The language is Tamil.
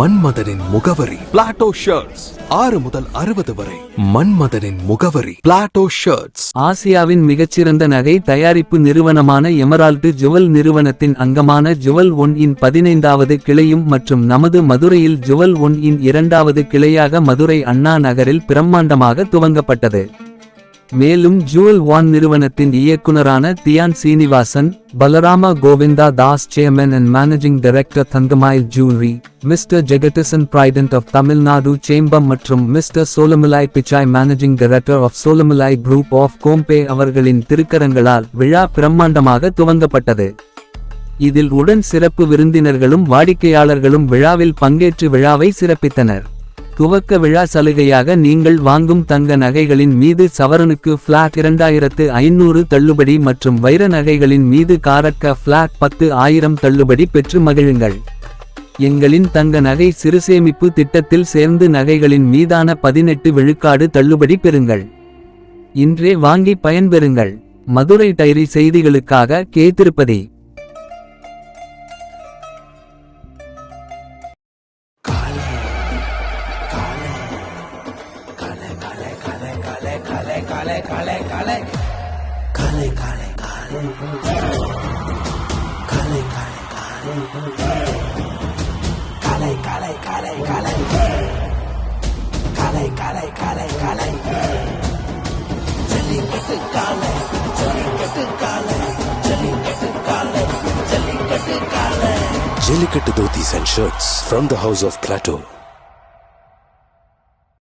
மன்மதனின் முகவரி. பிளாட்டோ ஷர்ட்ஸ் ஆறு முதல் அறுபது வரை. மன்மதனின் முகவரி. பிளாட்டோ ஷர்ட்ஸ் ஆசியாவின் மிகச்சிறந்த நகை தயாரிப்பு நிறுவனமான எமரால்டு ஜுவல் நிறுவனத்தின் அங்கமான ஜுவல் ஒன் இன் பதினைந்தாவது கிளையும் மற்றும் நமது மதுரையில் ஜுவல் ஒன் இன் இரண்டாவது கிளையாக மதுரை அண்ணா நகரில் பிரம்மாண்டமாக துவங்கப்பட்டது. மேலும் ஜுவல் ஒன் நிறுவனத்தின் இயக்குனரான Dhyan Srinivasan Balarama Govinda Das chairman and managing director Thangamayil jury mister Jegadeesan president of Tamil Nadu chamber மற்றும் mister Solamalai Pichai managing director of Solamalai group of கோம்பே அவர்களின் திருக்கரங்களால் விழா பிரம்மாண்டமாக துவங்கப்பட்டது. இதில் உடன் சிறப்பு விருந்தினர்களும் வாடிக்கையாளர்களும் விழாவில் பங்கேற்று விழாவை சிறப்பித்தனர். துவக்க விழா சலுகையாக நீங்கள் வாங்கும் தங்க நகைகளின் மீது சவரனுக்கு ஃபிளாட் இரண்டாயிரத்து ஐநூறு தள்ளுபடி மற்றும் வைர நகைகளின் மீது காரட்க ஃபிளாட் பத்து ஆயிரம் தள்ளுபடி பெற்று மகிழுங்கள். எங்களின் தங்க நகை சிறுசேமிப்பு திட்டத்தில் சேர்ந்து நகைகளின் மீதான பதினெட்டு விழுக்காடு தள்ளுபடி பெறுங்கள். இன்றே வாங்கி பயன்பெறுங்கள். மதுரை டைரி செய்திகளுக்காக கே திருப்பதி. काले काले काले। काले काले काले। काले काले काले। काले काले काले काले। काले काले काले काले। जली कट काले जली कट काले जली कट काले जली काले। Dhotis and Shirts from the House of Plateau.